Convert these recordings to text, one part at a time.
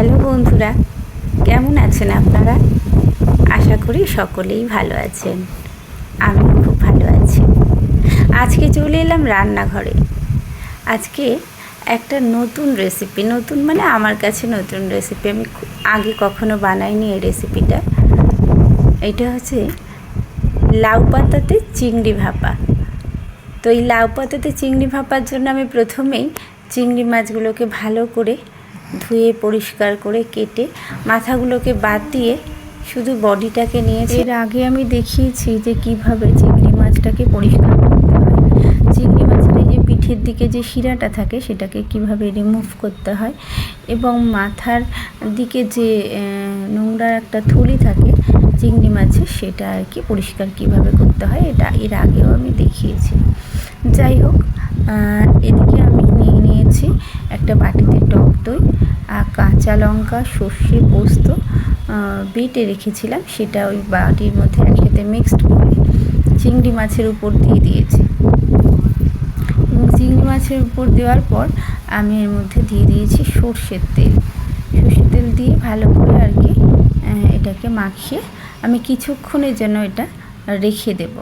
Hello বন্ধুরা, কেমন আছেন আপনারা? আশা করি সকলেই ভালো আছেন। আমি খুব ভালো আছি। আজকে চলে এলাম রান্নাঘরে। আজকে একটা নতুন রেসিপি নতুন মানে আমার কাছে নতুন রেসিপি আমি আগে কখনো বানাইনি এই রেসিপিটা এটা হচ্ছে লাউ পাতাতে চিংড়ি ভাপা। তো এই লাউ পাতাতে চিংড়ি ভাপার জন্য আমি প্রথমেই চিংড়ি মাছগুলোকে ভালো করে ধুয়ে পরিষ্কার করে কেটে মাথাগুলোকে বাদ দিয়ে শুধু বডিটাকে নিয়েছি। এর আগে আমি দেখিয়েছি যে কীভাবে চিংড়ি মাছটাকে পরিষ্কার করতে হয়। চিংড়ি মাছের এই যে পিঠের দিকে যে শিরাটা থাকে সেটাকে কীভাবে রিমুভ করতে হয় এবং মাথার দিকে যে আহ, নোংরা একটা থলি থাকে চিংড়ি মাছের সেটা আর কি পরিষ্কার কীভাবে করতে হয় এটা এর আগেও আমি দেখিয়েছি। যাই হোক এদিকে আমি নিয়ে নিয়েছি একটা বাটিতে টক দই আর কাঁচা লঙ্কা, সর্ষে পোস্ত বেটে রেখেছিলাম। সেটা ওই বাটির মধ্যে একসাথে মিক্সড করে চিংড়ি মাছের উপর দিয়ে দিয়েছি। চিংড়ি মাছের উপর দেওয়ার পর আমি এর মধ্যে দিয়ে দিয়েছি সর্ষের তেল। সর্ষের তেল দিয়ে ভালো করে আর কি এটাকে মাখিয়ে আমি কিছুক্ষণের জন্য এটা রেখে দেবো।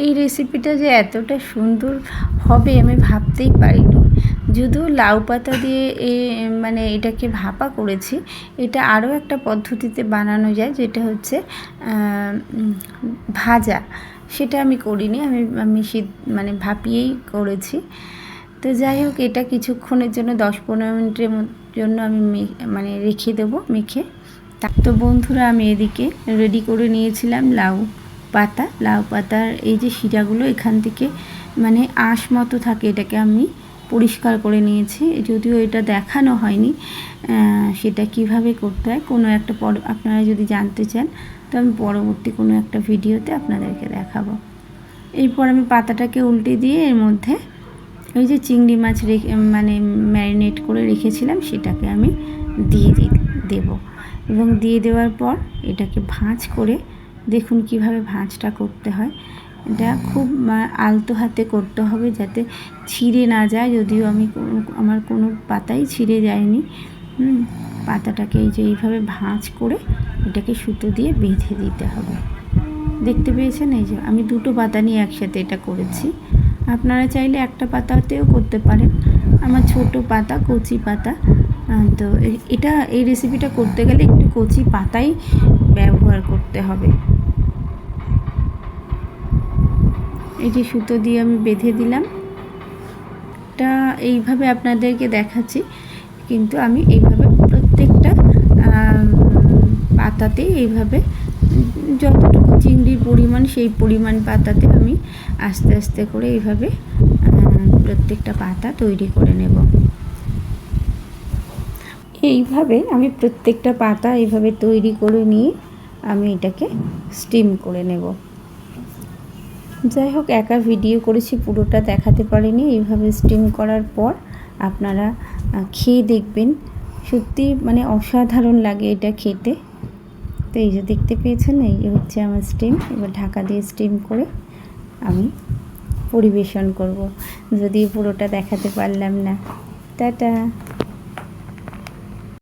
এই রেসিপিটা যে এতটা সুন্দর হবে আমি ভাবতেই পারিনি। যদিও লাউ পাতা দিয়ে এ মানে এটাকে ভাপা করেছি, এটা আরও একটা পদ্ধতিতে বানানো যায়, যেটা হচ্ছে ভাজা। সেটা আমি করিনি, আমি আমি সিদ্ধ মানে ভাপিয়েই করেছি। তো যাই হোক, এটা কিছুক্ষণের জন্য, দশ পনেরো মিনিটের জন্য আমি মানে রেখে দেবো, মেখে। তো বন্ধুরা, আমি এদিকে রেডি করে নিয়েছিলাম লাউ। পাতা, লাউ পাতার এই যে শিরাগুলো এখান থেকে মানে আঁশ মতো থাকে এটাকে আমি পরিষ্কার করে নিয়েছি। যদিও এটা দেখানো হয়নি সেটা কীভাবে করতে হয়, কোনো একটা পর, আপনারা যদি জানতে চান, তো আমি পরবর্তী কোনো একটা ভিডিওতে আপনাদেরকে দেখাবো। এরপর আমি পাতাটাকে উল্টে দিয়ে এর মধ্যে ওই যে চিংড়ি মাছ রেখে মানে ম্যারিনেট করে রেখেছিলাম, সেটাকে আমি দিয়ে দেবো। এবং দিয়ে দেওয়ার পর এটাকে ভাঁজ করে দেখুন কীভাবে ভাঁজটা করতে হয়। এটা খুব আলতো হাতে করতে হবে যাতে ছিঁড়ে না যায়। যদিও আমি আমার কোনো পাতাই ছিঁড়ে যায়নি। পাতাটাকে এই যে এইভাবে ভাঁজ করে এটাকে সুতো দিয়ে বেঁধে দিতে হবে। দেখতে পেয়েছেন? এই যে আমি দুটো পাতা নিয়ে একসাথে এটা করেছি। আপনারা চাইলে একটা পাতাতেও করতে পারেন। আমার ছোট পাতা, কচি পাতা তো এটা, এই রেসিপিটা করতে গেলে একটু কচি পাতাই ব্যবহার করতে হবে। এই যে সুতো দিয়ে আমি বেঁধে দিলাম। এটা এইভাবে আপনাদেরকে দেখাচ্ছি। কিন্তু আমি এইভাবে প্রত্যেকটা পাতাতে এইভাবে যতটুকু চিংড়ির পরিমাণ সেই পরিমাণ পাতাতে আমি আস্তে আস্তে করে এইভাবে প্রত্যেকটা পাতা তৈরি করে নেব। এইভাবে আমি প্রত্যেকটা পাতা এইভাবে তৈরি করে নিয়ে আমি এটাকে স্টিম করে নেব। যাই হোক একা ভিডিও করেছি, পুরোটা দেখাতে পারিনি। এইভাবে স্টিম করার পর আপনারা খেয়ে দেখবেন। সত্যি মানে অসাধারণ লাগে এটা খেতে। তো এই যে দেখতে পেয়েছেন, এই হচ্ছে আমার স্টিম এবার ঢাকা দিয়ে স্টিম করে আমি পরিবেশন করব। যদি পুরোটা দেখাতে পারলাম না। টাটা!